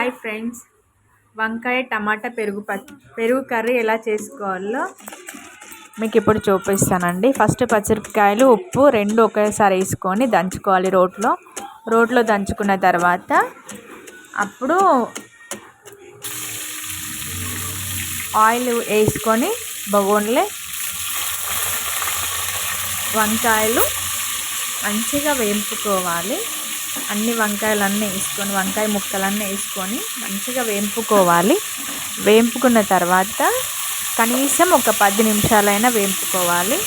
Hi friends. వంకాయ టమాటా పెరుగు ప పెరుగు కర్రీ ఎలా చేసుకోవాలో మీకు ఇప్పుడు చూపిస్తానండి. ఫస్ట్ పచ్చిమిరపకాయలు ఉప్పు రెండు ఒకేసారి వేసుకొని దంచుకోవాలి రోట్లో. రోట్లో దంచుకున్న తర్వాత అప్పుడు ఆయిల్ వేసుకొని బగోన్లే వంకాయలు మంచిగా వేపుకోవాలి. అన్ని వంకాయలన్నీ వేసుకొని వంకాయ ముక్కలన్నీ వేసుకొని మంచిగా వేంపుకోవాలి. వేంపుకున్న తర్వాత కనీసం ఒక పది నిమిషాలైనా వేంపుకోవాలి.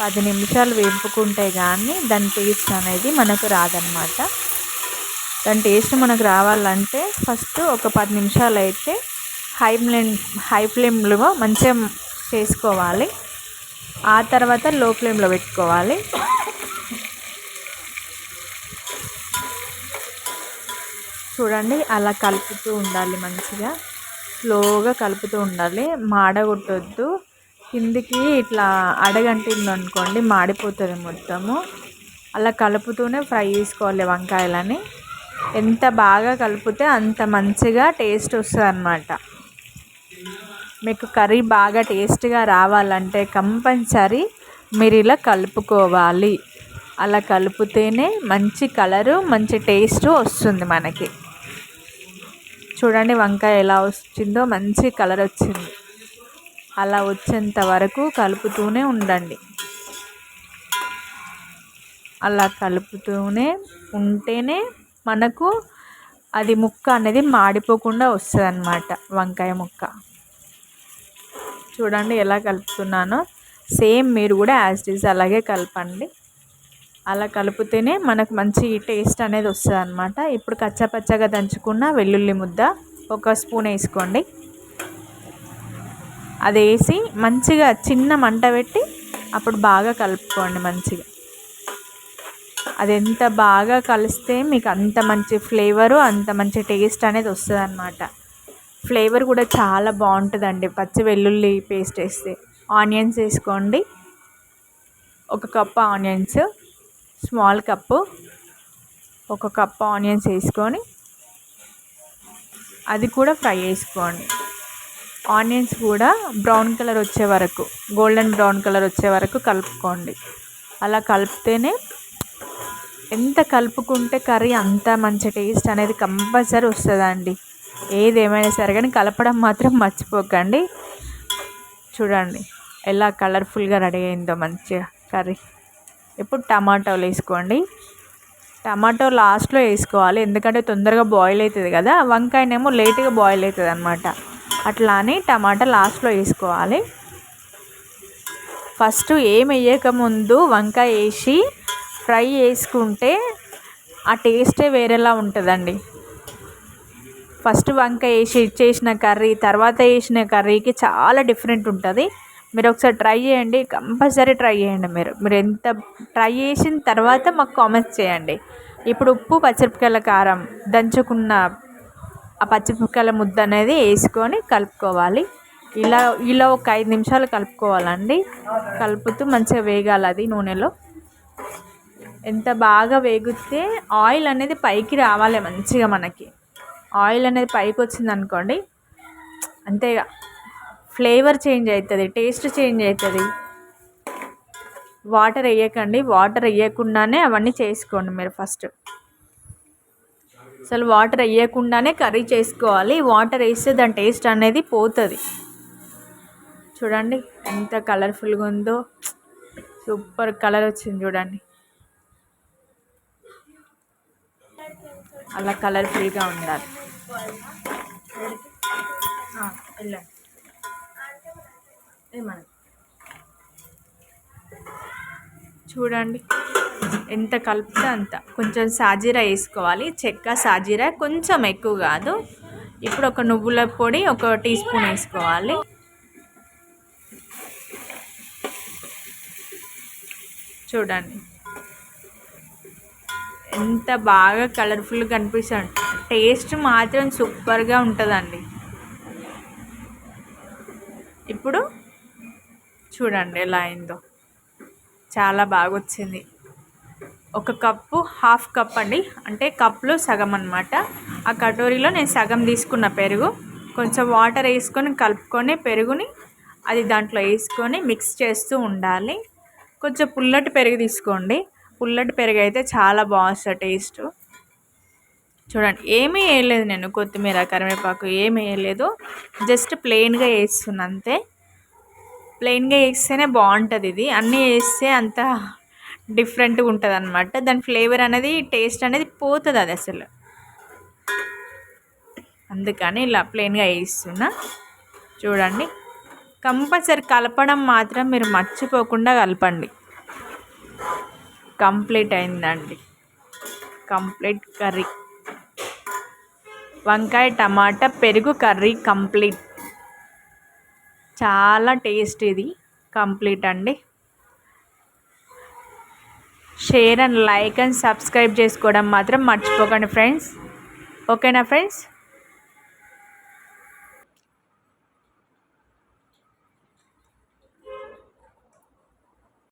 పది నిమిషాలు వేపుకుంటే కానీ దాని టేస్ట్ అనేది మనకు రాదనమాట దాని టేస్ట్ మనకు రావాలంటే ఫస్ట్ ఒక పది నిమిషాలు అయితే హై ఫ్లేమ్ హై ఫ్లేమ్లో మంచిగా చేసుకోవాలి. ఆ తర్వాత లో ఫ్లేమ్లో పెట్టుకోవాలి. చూడండి అలా కలుపుతూ ఉండాలి మంచిగా. స్లోగా కలుపుతూ ఉండాలి. మాడగొట్టొద్దు కిందికి ఇట్లా అడగంటింది అనుకోండి మాడిపోతుంది మొత్తము. అలా కలుపుతూనే ఫ్రై చేసుకోవాలి వంకాయలని. ఎంత బాగా కలిపితే అంత మంచిగా టేస్ట్ వస్తుంది అన్నమాట మీకు కర్రీ బాగా టేస్ట్గా రావాలంటే కంపల్సరీ మీరు ఇలా కలుపుకోవాలి. అలా కలిపితేనే మంచి కలరు మంచి టేస్ట్ వస్తుంది మనకి. చూడండి వంకాయ ఎలా వచ్చిందో మంచి కలర్ వచ్చింది. అలా వచ్చేంత వరకు కలుపుతూనే ఉండండి. అలా కలుపుతూనే ఉంటేనే మనకు అది ముక్క అనేది మాడిపోకుండా వస్తుంది అన్నమాట వంకాయ ముక్క. చూడండి ఎలా కలుపుతున్నానో. సేమ్ మీరు కూడా యాజ్ ఇట్ అలాగే కలపండి. అలా కలిపితేనే మనకు మంచి టేస్ట్ అనేది వస్తుంది అనమాట ఇప్పుడు కచ్చపచ్చగా దంచుకున్న వెల్లుల్లి ముద్ద ఒక స్పూన్ వేసుకోండి. అది వేసి మంచిగా చిన్న మంట పెట్టి అప్పుడు బాగా కలుపుకోండి మంచిగా. అది ఎంత బాగా కలిస్తే మీకు అంత మంచి ఫ్లేవరు అంత మంచి టేస్ట్ అనేది వస్తుంది అనమాట ఫ్లేవర్ కూడా చాలా బాగుంటుందండి. పచ్చి వెల్లుల్లి పేస్ట్ వేస్తే. ఆనియన్స్ వేసుకోండి. ఒక కప్ ఆనియన్స్ స్మాల్ కప్పు ఒక కప్ ఆనియన్స్ వేసుకొని అది కూడా ఫ్రై చేసుకోండి ఆనియన్స్ కూడా బ్రౌన్ కలర్ వచ్చే వరకు గోల్డెన్ బ్రౌన్ కలర్ వచ్చే వరకు కలుపుకోండి. అలా కలిపితేనే ఎంత కలుపుకుంటే కర్రీ అంత మంచి టేస్ట్ అనేది కంపల్సరీ వస్తుందండి. ఏది ఏమైనా సరే కానీ కలపడం మాత్రం మర్చిపోకండి. చూడండి ఎలా కలర్ఫుల్గా రెడీ అయిందో మంచిగా కర్రీ. ఇప్పుడు టమాటోలు వేసుకోండి. టమాటో లాస్ట్లో వేసుకోవాలి ఎందుకంటే తొందరగా బాయిల్ అవుతుంది కదా. వంకాయనేమో లేట్గా బాయిల్ అవుతుంది అనమాట అట్లా అని టమాటా లాస్ట్లో వేసుకోవాలి. ఫస్ట్ ఏం వేయకముందు వంకాయ వేసి ఫ్రై చేసుకుంటే ఆ టేస్టే వేరేలా ఉంటుందండి. ఫస్ట్ వంకాయ వేసి చేసిన కర్రీ తర్వాత వేసిన కర్రీకి చాలా డిఫరెంట్ ఉంటుంది. మీరు ఒకసారి ట్రై చేయండి కంపల్సరీ ట్రై చేయండి మీరు. మీరు ఎంత ట్రై చేసిన తర్వాత మాకు కామెంట్స్ చేయండి. ఇప్పుడు ఉప్పు పచ్చిమిరపకాయల కారం దంచుకున్న ఆ పచ్చిమిరపకాయల ముద్ద అనేది వేసుకొని కలుపుకోవాలి. ఇలా ఇలా ఒక ఐదు నిమిషాలు కలుపుకోవాలండి. కలుపుతూ మంచిగా వేగాలి అది నూనెలో. ఎంత బాగా వేగితే ఆయిల్ అనేది పైకి రావాలి మంచిగా మనకి. ఆయిల్ అనేది పైకి వచ్చింది అనుకోండి అంతే ఫ్లేవర్ చేంజ్ అవుతుంది టేస్ట్ చేంజ్ అవుతుంది. వాటర్ వేయకండి వాటర్ వేయకుండానే అవన్నీ చేసుకోండి మీరు ఫస్ట్. అసలు వాటర్ వేయకుండానే కర్రీ చేసుకోవాలి వాటర్ వేస్తే దాని టేస్ట్ అనేది పోతుంది. చూడండి ఎంత కలర్ఫుల్గా ఉందో సూపర్ కలర్ వచ్చింది చూడండి. అలా కలర్ఫుల్గా ఉండాలి. వెళ్ళండి చూడండి. ఎంత కలిపితే అంత. కొంచెం సాజీరా వేసుకోవాలి. చెక్క సాజీరా కొంచెం ఎక్కువ కాదు. ఇప్పుడు ఒక నువ్వుల పొడి ఒక టీ స్పూన్ వేసుకోవాలి. చూడండి. ఎంత బాగా కలర్ఫుల్గా కనిపిస్తుంది. టేస్ట్ మాత్రం సూపర్గా ఉంటుందండి. ఇప్పుడు చూడండి ఎలా అయిందో. చాలా బాగా వచ్చింది ఒక కప్పు హాఫ్ కప్ అండి. అంటే కప్లో సగం అనమాట ఆ కటోరీలో నేను సగం తీసుకున్న పెరుగు. కొంచెం వాటర్ వేసుకొని కలుపుకొని పెరుగుని అది దాంట్లో వేసుకొని మిక్స్ చేస్తూ ఉండాలి. కొంచెం పుల్లటి పెరుగు తీసుకోండి. పుల్లటి పెరుగు అయితే చాలా బాగుంటుంది టేస్ట్. చూడండి ఏమీ వేయలేదు నేను కొత్తిమీర కరివేపాకు ఏమీ వేయలేదు. జస్ట్ ప్లెయిన్గా వేస్తున్నా అంతే. ప్లెయిన్గా వేస్తేనే బాగుంటుంది ఇది. అన్నీ వేస్తే అంత డిఫరెంట్గా ఉంటుంది అనమాట దాని ఫ్లేవర్ అనేది టేస్ట్ అనేది పోతుంది అది అసలు. అందుకని ఇలా ప్లెయిన్గా వేస్తున్నా. చూడండి కంపల్సరీ కలపడం మాత్రం మీరు మర్చిపోకుండా కలపండి. కంప్లీట్ అయిందండి. Complete curry. వంకాయ టమాటా పెరుగు కర్రీ కంప్లీట్. చాలా టేస్ట్ ఇది. కంప్లీట్ అండి. Share and like and subscribe చేసుకోవడం మాత్రం మర్చిపోకండి ఫ్రెండ్స్. ఓకేనా ఫ్రెండ్స్?